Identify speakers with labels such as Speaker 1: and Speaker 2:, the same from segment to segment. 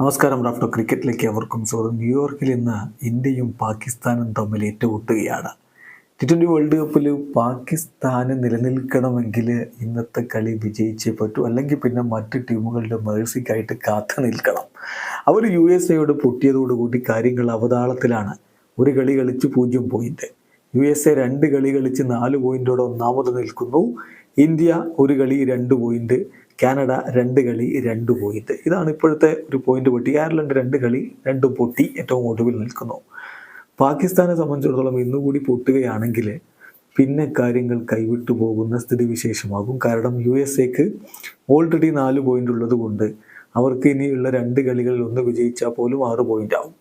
Speaker 1: നമസ്കാരം ഡോക്ടർ ക്രിക്കറ്റിലേക്ക് അവർക്കും സ്വാഗതം. ന്യൂയോർക്കിൽ ഇന്ന് ഇന്ത്യയും പാകിസ്ഥാനും തമ്മിൽ ഏറ്റുമുട്ടുകയാണ്. ടി ട്വന്റി വേൾഡ് കപ്പിൽ പാകിസ്ഥാന് നിലനിൽക്കണമെങ്കിൽ ഇന്നത്തെ കളി വിജയിച്ചേ പറ്റൂ. അല്ലെങ്കിൽ പിന്നെ മറ്റ് ടീമുകളുടെ മേഴ്സിക്കായിട്ട് കാത്തു നിൽക്കണം. അവർ യു എസ് എയോട് പൊട്ടിയതോടുകൂടി കാര്യങ്ങൾ അവതാളത്തിലാണ്. ഒരു കളി കളിച്ച് പൂജ്യം പോയിന്റ് യു എസ് എ രണ്ട് കളി കളിച്ച് നാല് പോയിന്റോടെ ഒന്നാമത് നിൽക്കുന്നു. ഇന്ത്യ ഒരു കളി രണ്ട് പോയിന്റ് കാനഡ രണ്ട് കളി രണ്ട് പോയിന്റ് ഇതാണ് ഇപ്പോഴത്തെ ഒരു പോയിന്റ് പൊട്ടി. അയർലൻഡ് രണ്ട് കളി രണ്ടും പൊട്ടി. ഏറ്റവും ഒടുവിൽ നിൽക്കുന്നു. പാകിസ്ഥാനെ സംബന്ധിച്ചിടത്തോളം ഇന്നുകൂടി പൊട്ടുകയാണെങ്കിൽ പിന്നെ കാര്യങ്ങൾ കൈവിട്ടു പോകുന്ന സ്ഥിതിവിശേഷമാകും കാരണം യു എസ് എക്ക് ഓൾറെഡി നാല് പോയിന്റ് ഉള്ളത് കൊണ്ട് അവർക്ക് ഇനിയുള്ള രണ്ട് കളികളിൽ ഒന്ന് വിജയിച്ചാൽ പോലും ആറ് പോയിന്റ് ആവും.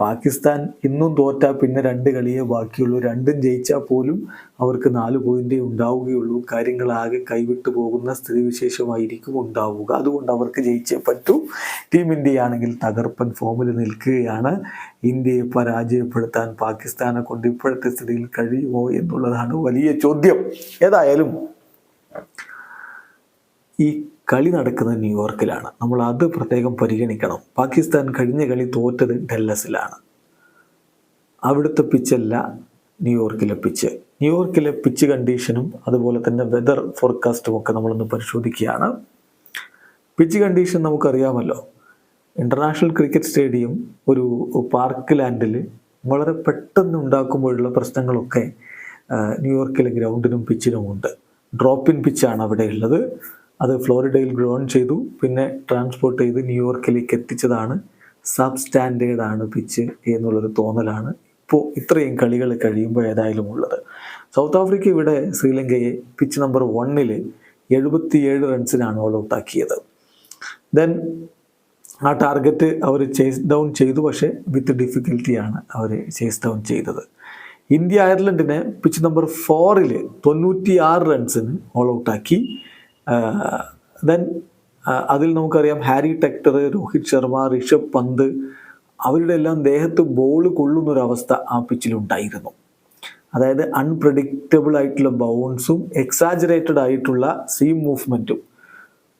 Speaker 1: പാകിസ്ഥാൻ ഇന്നും തോറ്റാൽ പിന്നെ രണ്ട് കളിയെ ബാക്കിയുള്ളൂ. രണ്ടും ജയിച്ചാൽ പോലും അവർക്ക് നാല് പോയിന്റേ ഉണ്ടാവുകയുള്ളൂ. കാര്യങ്ങളാകെ കൈവിട്ടു പോകുന്ന സ്ഥിതിവിശേഷമായിരിക്കും ഉണ്ടാവുക. അതുകൊണ്ട് അവർക്ക് ജയിച്ചേ പറ്റൂ. ടീം ഇന്ത്യ ആണെങ്കിൽ തകർപ്പൻ ഫോമിൽ നിൽക്കുകയാണ്. ഇന്ത്യയെ പരാജയപ്പെടുത്താൻ പാകിസ്ഥാനെ കൊണ്ട് ഇപ്പോഴത്തെ സ്ഥിതിയിൽ കഴിയുമോ എന്നുള്ളതാണ് വലിയ ചോദ്യം. ഏതായാലും ഈ കളി നടക്കുന്നത് ന്യൂയോർക്കിലാണ്. നമ്മൾ അത് പ്രത്യേകം പരിഗണിക്കണം. പാകിസ്ഥാൻ കഴിഞ്ഞ കളി തോറ്റത് ഡെല്ലസിലാണ് അവിടുത്തെ പിച്ചല്ല ന്യൂയോർക്കിലെ പിച്ച് ന്യൂയോർക്കിലെ പിച്ച് കണ്ടീഷനും അതുപോലെ തന്നെ വെതർ ഫോർകാസ്റ്റും ഒക്കെ നമ്മളൊന്ന് പരിശോധിക്കുകയാണ്. പിച്ച് കണ്ടീഷൻ നമുക്കറിയാമല്ലോ. ഇന്റർനാഷണൽ ക്രിക്കറ്റ് സ്റ്റേഡിയം ഒരു പാർക്ക് ലാൻഡിൽ വളരെ പെട്ടെന്ന് ഉണ്ടാക്കുമ്പോഴുള്ള പ്രശ്നങ്ങളൊക്കെ ന്യൂയോർക്കിലെ ഗ്രൗണ്ടിനും പിച്ചിനും ഉണ്ട് ഡ്രോപ്പ് ഇൻ പിച്ചാണ് അവിടെ ഉള്ളത് അത് ഫ്ലോറിഡയിൽ ഗ്രോൺ ചെയ്തു പിന്നെ ട്രാൻസ്പോർട്ട് ചെയ്ത് ന്യൂയോർക്കിലേക്ക് എത്തിച്ചതാണ്. സബ് സ്റ്റാൻഡേർഡ് ആണ് പിച്ച് എന്നുള്ളൊരു തോന്നലാണ് ഇപ്പോൾ ഇത്രയും കളികൾ കഴിയുമ്പോൾ ഏതായാലും ഉള്ളത്. സൗത്ത് ആഫ്രിക്ക ഇവിടെ ശ്രീലങ്കയെ പിച്ച് നമ്പർ വണ്ണിൽ എഴുപത്തിയേഴ് റൺസിനാണ് ഓൾ ഔട്ട് ആക്കിയത് ദെൻ ആ ടാർഗറ്റ് അവർ ചേസ് ഡൗൺ ചെയ്തു പക്ഷേ വിത്ത് ഡിഫിക്കൽറ്റിയാണ് അവർ ചേസ് ഡൗൺ ചെയ്തത്. ഇന്ത്യ അയർലൻഡിനെ പിച്ച് നമ്പർ ഫോറിൽ തൊണ്ണൂറ്റി ആറ് റൺസിന് ഓൾ ഔട്ടാക്കി ദെൻ അതിൽ നമുക്കറിയാം ഹാരി ടെക്ടർ രോഹിത് ശർമ്മ ഋഷഭ് പന്ത് അവരുടെ എല്ലാം ദേഹത്ത് ബോൾ കൊള്ളുന്നൊരവസ്ഥ ആ പിച്ചിലുണ്ടായിരുന്നു അതായത് അൺപ്രഡിക്റ്റബിൾ ആയിട്ടുള്ള ബൗൺസും എക്സാജറേറ്റഡ് ആയിട്ടുള്ള സീം മൂവ്മെന്റും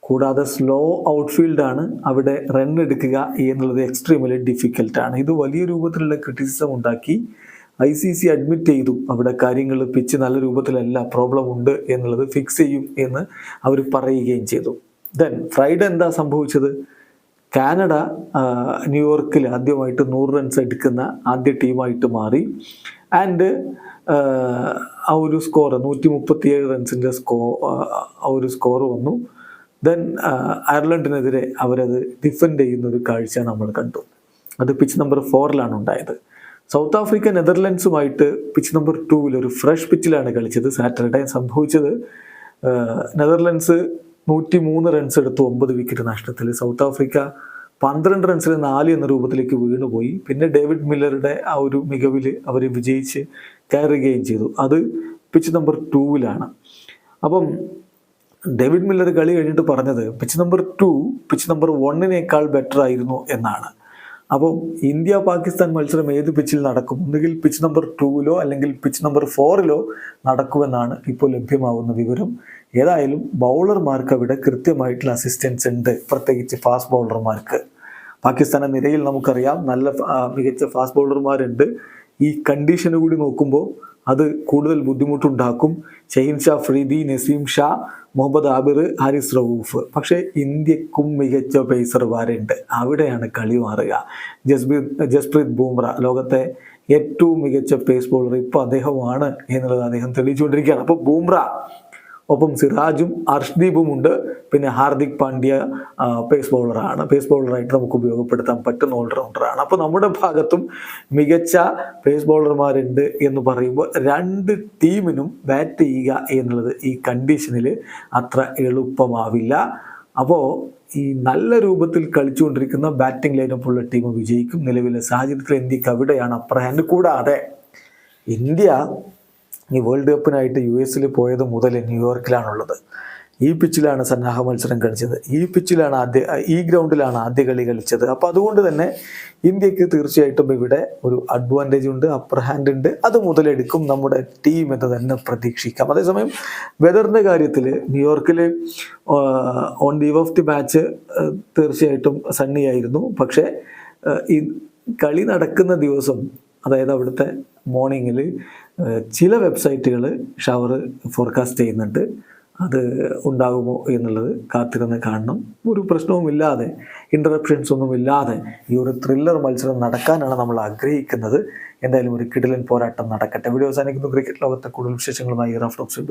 Speaker 1: കൂടാതെ സ്ലോ ഔട്ട്ഫീൽഡാണ് അവിടെ റൺ എടുക്കുക എന്നുള്ളത് എക്സ്ട്രീമലി ഡിഫിക്കൽട്ടാണ് ഇത് വലിയ രൂപത്തിലുള്ള ക്രിറ്റിസിസം ഉണ്ടാക്കി ഐ സി സി അഡ്മിറ്റ് ചെയ്തു. അവിടെ കാര്യങ്ങൾ പിച്ച് നല്ല രൂപത്തിലല്ല പ്രോബ്ലം ഉണ്ട് എന്നുള്ളത് ഫിക്സ് ചെയ്യും എന്ന് അവർ പറയുകയും ചെയ്തു. ദെൻ ഫ്രൈഡേ എന്താ സംഭവിച്ചത്? കാനഡ ന്യൂയോർക്കിൽ ആദ്യമായിട്ട് നൂറ് റൺസ് എടുക്കുന്ന ആദ്യ ടീമായിട്ട് മാറി. ആൻഡ് ആ ഒരു സ്കോർ നൂറ്റി മുപ്പത്തിയേഴ് റൺസിന്റെ സ്കോ ആ ഒരു സ്കോർ വന്നു. ദെൻ അയർലൻഡിനെതിരെ അവരത് ഡിഫെൻഡ് ചെയ്യുന്ന ഒരു കാഴ്ച നമ്മൾ കണ്ടു. അത് പിച്ച് നമ്പർ ഫോറിലാണ് ഉണ്ടായത്. സൗത്ത് ആഫ്രിക്ക നെതർലൻഡ്സുമായിട്ട് പിച്ച് നമ്പർ ടൂവിൽ ഒരു ഫ്രഷ് പിച്ചിലാണ് കളിച്ചത്. സാറ്റർഡേ സംഭവിച്ചത്. നെതർലൻഡ്സ് നൂറ്റി മൂന്ന് റൺസ് എടുത്തു ഒമ്പത് വിക്കറ്റ് നഷ്ടത്തിൽ. സൗത്ത് ആഫ്രിക്ക പന്ത്രണ്ട് റൺസിൽ നാല് എന്ന രൂപത്തിലേക്ക് വീണുപോയി. പിന്നെ ഡേവിഡ് മില്ലറുടെ ആ ഒരു മികവിൽ അവർ വിജയിച്ച് കയറുകയും ചെയ്തു. അത് പിച്ച് നമ്പർ ടൂവിലാണ് അപ്പം ഡേവിഡ് മില്ലർ കളി കഴിഞ്ഞിട്ട് പറഞ്ഞത് pitch number two pitch number വണ്ണിനേക്കാൾ better ആയിരുന്നു എന്നാണ്. അപ്പോൾ ഇന്ത്യ പാകിസ്ഥാൻ മത്സരം ഏത് പിച്ചിൽ നടക്കും? ഒന്നുകിൽ പിച്ച് നമ്പർ ടൂവിലോ അല്ലെങ്കിൽ പിച്ച് നമ്പർ ഫോറിലോ നടക്കുമെന്നാണ് ഇപ്പോൾ ലഭ്യമാവുന്ന വിവരം. ഏതായാലും ബൗളർമാർക്ക് അവിടെ കൃത്യമായിട്ടുള്ള അസിസ്റ്റൻസ് ഉണ്ട് പ്രത്യേകിച്ച് ഫാസ്റ്റ് ബൗളർമാർക്ക് പാകിസ്ഥാന നിരയിൽ നമുക്കറിയാം നല്ല മികച്ച ഫാസ്റ്റ് ബൗളർമാരുണ്ട് ഈ കണ്ടീഷന് കൂടി നോക്കുമ്പോൾ അത് കൂടുതൽ ബുദ്ധിമുട്ടുണ്ടാക്കും. ഷഹീൻ ഷാ ഫ്രീദി നസീം ഷാ മുഹമ്മദ് ആബിർ ഹാരിസ് റൌഫ് പക്ഷേ ഇന്ത്യക്കും മികച്ച പേസർമാരുണ്ട്. അവിടെയാണ് കളി മാറുക. ജസ്പ്രീത് ജസ്പ്രീത് ബൂംറ ലോകത്തെ ഏറ്റവും മികച്ച പേസ് ബോളർ ഇപ്പോൾ അദ്ദേഹമാണ് എന്നുള്ളത് അദ്ദേഹം തെളിയിച്ചുകൊണ്ടിരിക്കുകയാണ്. അപ്പോൾ ബൂംറ ഒപ്പം സിറാജും അർഷ്ദീപും ഉണ്ട്. പിന്നെ ഹാർദിക് പാണ്ഡ്യ പേസ് ബൗളറാണ് പേസ് ബൗളറായിട്ട് നമുക്ക് ഉപയോഗപ്പെടുത്താൻ പറ്റുന്ന ഓൾറൗണ്ടറാണ് അപ്പോൾ നമ്മുടെ ഭാഗത്തും മികച്ച പേസ് ബൗളർമാരുണ്ട് എന്ന് പറയുമ്പോൾ രണ്ട് ടീമിനും ബാറ്റ് ചെയ്യുക എന്നുള്ളത് ഈ കണ്ടീഷനിൽ അത്ര എളുപ്പമാവില്ല. അപ്പോൾ ഈ നല്ല രൂപത്തിൽ കളിച്ചുകൊണ്ടിരിക്കുന്ന ബാറ്റിംഗ് ലൈനപ്പുള്ള ടീം വിജയിക്കും. നിലവിലെ സാഹചര്യത്തിൽ ഇന്ത്യയ്ക്ക് അവിടെയാണ് അപ്പർ ഹാൻഡ് കൂടാതെ ഇന്ത്യ ഈ വേൾഡ് കപ്പിനായിട്ട് യു എസിൽ പോയത് മുതൽ ന്യൂയോർക്കിലാണുള്ളത്. ഈ പിച്ചിലാണ് സന്നാഹ മത്സരം കളിച്ചത്. ഈ പിച്ചിലാണ് ആദ്യ ഈ ഗ്രൗണ്ടിലാണ് ആദ്യ കളി കളിച്ചത്. അപ്പോൾ അതുകൊണ്ട് തന്നെ ഇന്ത്യയ്ക്ക് തീർച്ചയായിട്ടും ഇവിടെ ഒരു അഡ്വാന്റേജ് ഉണ്ട് അപ്പർ ഹാൻഡ് ഉണ്ട്. അത് മുതലെടുക്കും നമ്മുടെ ടീം എന്ന് തന്നെ പ്രതീക്ഷിക്കാം. അതേസമയം വെതറിന്റെ കാര്യത്തിൽ ന്യൂയോർക്കിൽ on eve of the match തീർച്ചയായിട്ടും സണ്ണിയായിരുന്നു പക്ഷേ ഈ കളി നടക്കുന്ന ദിവസം അതായത് അവിടുത്തെ മോർണിംഗിൽ ചില വെബ്സൈറ്റുകൾ ഷവർ ഫോർകാസ്റ്റ് ചെയ്യുന്നുണ്ട്. അത് ഉണ്ടാകുമോ എന്നുള്ളത് കാത്തിരുന്ന് കാണണം. ഒരു പ്രശ്നവുമില്ലാതെ ഇന്ററപ്ഷൻസ് ഒന്നും ഇല്ലാതെ ഈ ഒരു ത്രില്ലർ മത്സരം നടക്കാനാണ് നമ്മൾ ആഗ്രഹിക്കുന്നത്. എന്തായാലും ഒരു കിടിലൻ പോരാട്ടം നടക്കട്ടെ. വീഡിയോ അവസാനിക്കുന്നു. ക്രിക്കറ്റ് ലോകത്തെ കൂടുതൽ വിശേഷങ്ങളുമായി റഫ് ടോക്സ്